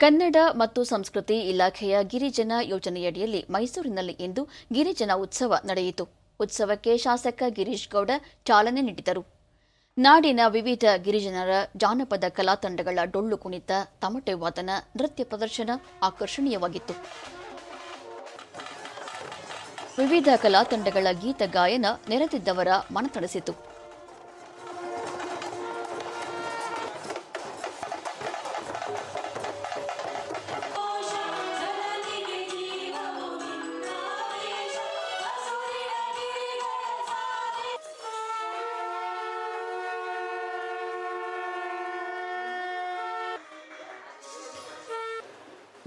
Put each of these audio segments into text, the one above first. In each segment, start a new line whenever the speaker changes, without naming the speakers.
ಕನ್ನಡ ಮತ್ತು ಸಂಸ್ಕೃತಿ ಇಲಾಖೆಯ ಗಿರಿಜನ ಯೋಜನೆಯಡಿಯಲ್ಲಿ ಮೈಸೂರಿನಲ್ಲಿ ಇಂದು ಗಿರಿಜನ ಉತ್ಸವ ನಡೆಯಿತು. ಉತ್ಸವಕ್ಕೆ ಶಾಸಕ ಗಿರೀಶ್ ಗೌಡ ಚಾಲನೆ ನೀಡಿದರು. ನಾಡಿನ ವಿವಿಧ ಗಿರಿಜನರ ಜಾನಪದ ಕಲಾ ತಂಡಗಳ ಡೊಳ್ಳು ಕುಣಿತ, ತಮಟೆ ವಾದನ, ನೃತ್ಯ ಪ್ರದರ್ಶನ ಆಕರ್ಷಣೀಯವಾಗಿತ್ತು. ವಿವಿಧ ಕಲಾ ತಂಡಗಳ ಗೀತ ಗಾಯನ ನೆರೆದಿದ್ದವರ ಮನತಣಿಸಿತು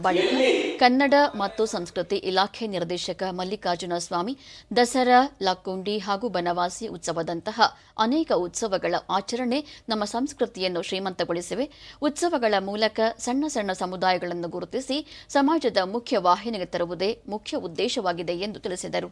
ಬಳಿಕ ಕನ್ನಡ ಮತ್ತು ಸಂಸ್ಕೃತಿ ಇಲಾಖೆ ನಿರ್ದೇಶಕ ಮಲ್ಲಿಕಾರ್ಜುನ ಸ್ವಾಮಿ ದಸರಾ ಲಕ್ಕುಂಡಿ ಹಾಗೂ ಬನವಾಸಿ ಉತ್ಸವದಂತಹ ಅನೇಕ ಉತ್ಸವಗಳ ಆಚರಣೆ ನಮ್ಮ ಸಂಸ್ಕೃತಿಯನ್ನು ಶ್ರೀಮಂತಗೊಳಿಸಿವೆ. ಉತ್ಸವಗಳ ಮೂಲಕ ಸಣ್ಣ ಸಣ್ಣ ಸಮುದಾಯಗಳನ್ನು ಗುರುತಿಸಿ ಸಮಾಜದ ಮುಖ್ಯ ವಾಹಿನಿಗೆ ತರುವುದೇ ಮುಖ್ಯ ಉದ್ದೇಶವಾಗಿದೆ ಎಂದು ತಿಳಿಸಿದರು.